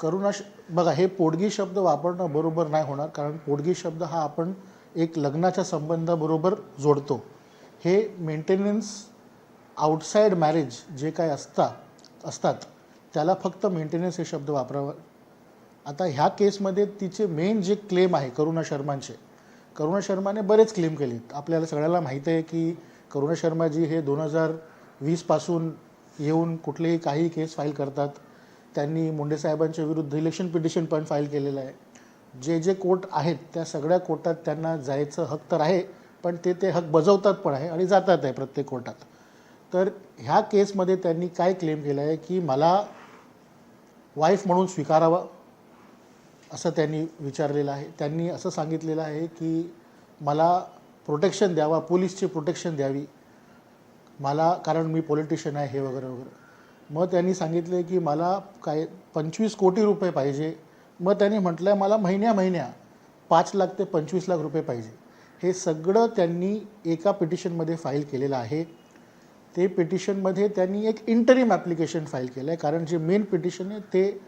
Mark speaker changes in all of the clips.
Speaker 1: करुणा श बघा हे पोडगी शब्द वापरणं बरोबर नाही होणार कारण पोडगी शब्द हा आपण एक लग्नाच्या संबंधाबरोबर जोडतो. हे मेंटेनन्स आउटसाईड मॅरेज जे काय असता असतात त्याला फक्त मेंटेनन्स हे शब्द वापरावा. आता ह्या केसमध्ये तिचे मेन जे क्लेम आहे करुणा शर्मांचे करुणा शर्माने बरेच क्लेम केलेत. आपल्याला सगळ्याला माहीत आहे की करुणा शर्माजी हे दोन हजार वीसपासून येऊन कुठलेही काही केस फाईल करतात. त्यांनी मुंडे साहेबांच्या विरुद्ध इलेक्शन पिटिशन पण फाईल केलेलं आहे. जे जे कोर्ट आहेत त्या सगळ्या कोर्टात त्यांना जायचं हक तर आहे पण ते ते हक बजावतात पण आहे आणि जातात आहे प्रत्येक कोर्टात. तर ह्या केसमध्ये त्यांनी काय क्लेम केलं आहे की मला वाईफ म्हणून स्वीकारावं असं त्यांनी विचारलेलं आहे. त्यांनी असं सांगितलेलं आहे की मला प्रोटेक्शन द्यावा पोलीसची प्रोटेक्शन द्यावी. मला कारण मी पॉलिटिशियन आहे हे वगैरे वगैरे. मग त्यांनी सांगितले की मला काय पंचवीस कोटी रुपये पाहिजे. मग त्यांनी म्हटलं आहे मला महिन्या महिन्या पाच लाख ते पंचवीस लाख रुपये पाहिजे. हे सगळं त्यांनी एका पिटिशनमध्ये फाईल केलेलं आहे. ते पिटिशनमध्ये त्यांनी एक इंटरिम ॲप्लिकेशन फाईल केलं आहे कारण जे मेन पिटिशन आहे ते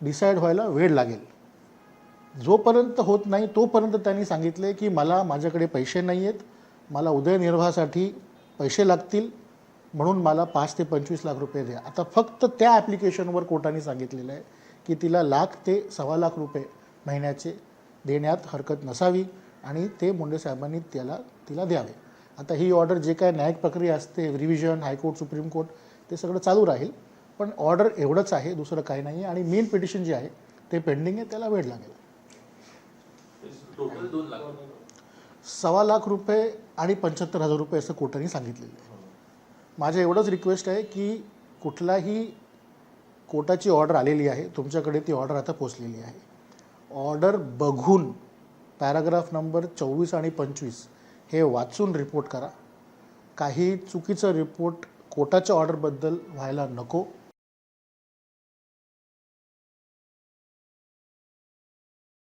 Speaker 1: डिसाईड व्हायला वेळ लागेल. जोपर्यंत होत नाही तोपर्यंत त्यांनी सांगितले की मला माझ्याकडे पैसे नाही आहेत मला उदयनिर्वाहासाठी पैसे लागतील म्हणून मला पाच ते पंचवीस लाख रुपये द्या. आता फक्त त्या ॲप्लिकेशनवर कोर्टाने सांगितलेलं आहे की तिला लाख ते सव्वा लाख रुपये महिन्याचे देण्यात हरकत नसावी आणि ते मुंडे साहेबांनी त्याला तिला द्यावे. आता ही ऑर्डर जे काय न्यायिक प्रक्रिया असते रिव्हिजन हायकोर्ट सुप्रीम कोर्ट ते सगळं चालू राहील. पण ऑर्डर एवढंच आहे दुसरं काही नाही आहे आणि मेन पिटिशन जे आहे ते पेंडिंग आहे त्याला वेळ लागेल. सव्वा लाख रुपये आणि पंच्याहत्तर हजार रुपये असं कोर्टाने सांगितलेलं आहे. माझं एवढंच रिक्वेस्ट आहे की कुठलाही कोटाची ऑर्डर आलेली आहे तुमच्याकडे ती ऑर्डर आता पोचलेली आहे. ऑर्डर बघून पॅराग्राफ नंबर चोवीस आणि पंचवीस हे वाचून रिपोर्ट करा. काही चुकीचं रिपोर्ट कोटाच्या ऑर्डरबद्दल व्हायला नको.